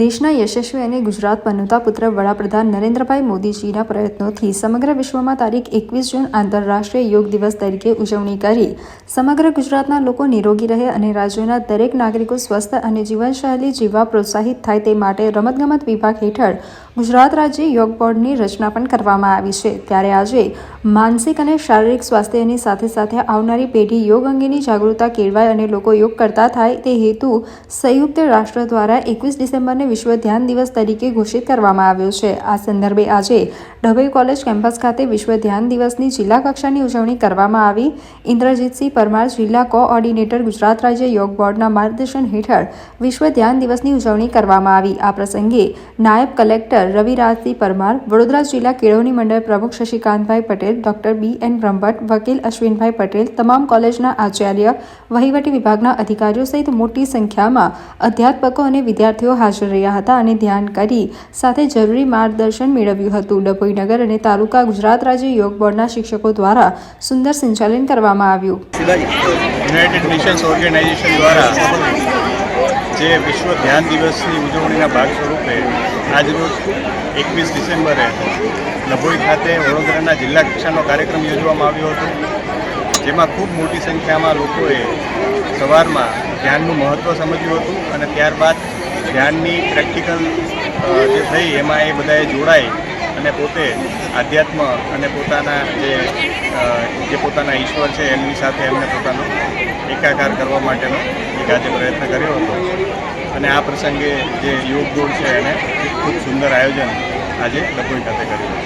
દેશના યશસ્વી અને ગુજરાત બનતા પુત્ર વડાપ્રધાન નરેન્દ્રભાઈ મોદીજીના પ્રયત્નોથી સમગ્ર વિશ્વમાં તારીખ એકવીસ જૂન આંતરરાષ્ટ્રીય યોગ દિવસ તરીકે ઉજવણી કરી. સમગ્ર ગુજરાતના લોકો નિરોગી રહે અને રાજ્યના દરેક નાગરિકો સ્વસ્થ અને જીવનશૈલી જીવવા પ્રોત્સાહિત થાય તે માટે રમતગમત વિભાગ હેઠળ ગુજરાત રાજ્ય યોગ બોર્ડની રચના પણ કરવામાં આવી છે. ત્યારે આજે માનસિક અને શારીરિક સ્વાસ્થ્યની સાથે સાથે આવનારી પેઢી યોગ અંગેની જાગૃતતા કેળવાય અને લોકો યોગ કરતા થાય તે હેતુ સંયુક્ત રાષ્ટ્ર દ્વારા એકવીસ ડિસેમ્બરને વિશ્વ ધ્યાન દિવસ તરીકે ઘોષિત કરવામાં આવ્યો છે. આ સંદર્ભે આજે ડભોઈ કોલેજ કેમ્પસ ખાતે વિશ્વ ધ્યાન દિવસની જિલ્લા કક્ષાની ઉજવણી કરવામાં આવી. ઇન્દ્રજીતસિંહ પરમાર જિલ્લા કોઓર્ડિનેટર ગુજરાત રાજ્ય યોગ બોર્ડના માર્ગદર્શન હેઠળ વિશ્વ ધ્યાન દિવસની ઉજવણી કરવામાં આવી. આ પ્રસંગે નાયબ કલેક્ટર રવિરાજસિંહ પરમાર, વડોદરા જિલ્લા કેળવણી મંડળ પ્રમુખ Shashikantbhai Patel, doctor B N Brahmbhatt, વકીલ અશ્વિનભાઈ પટેલ, તમામ કોલેજના આચાર્ય, વહીવટી વિભાગના અધિકારીઓ સહિત મોટી સંખ્યામાં અધ્યાપકો અને વિદ્યાર્થીઓ હાજર રહ્યા હતા અને ધ્યાન કરી સાથે જરૂરી માર્ગદર્શન મેળવ્યું હતું. ડભોઈનગર અને તાલુકા ગુજરાત રાજ્ય યોગ બોર્ડના શિક્ષકો દ્વારા સુંદર સંચાલન કરવામાં આવ્યું. જે વિશ્વ ધ્યાન દિવસની ઉજવણીના ભાગ સ્વરૂપે આજરોજ એકવીસ ડિસેમ્બરે લભોઈ ખાતે વડોદરાના જિલ્લા કક્ષાનો કાર્યક્રમ યોજવામાં આવ્યો હતો, જેમાં ખૂબ મોટી સંખ્યામાં લોકોએ સવારમાં ધ્યાનનું મહત્ત્વ સમજ્યું હતું અને ત્યારબાદ ધ્યાનની પ્રેક્ટિકલ જે થઈ એમાં એ બધાએ જોડાઈ અને પોતે આધ્યાત્મ અને પોતાના જે જે પોતાના ઈશ્વર છે, એમની સાથે એમને પોતાનો એકાકાર કરવા માટેનો એક આજે પ્રયત્ન કર્યો હતો. અને આ પ્રસંગે જે યોગ બોર્ડ છે એને ખૂબ સુંદર આયોજન આજે લખોઈ ખાતે કર્યું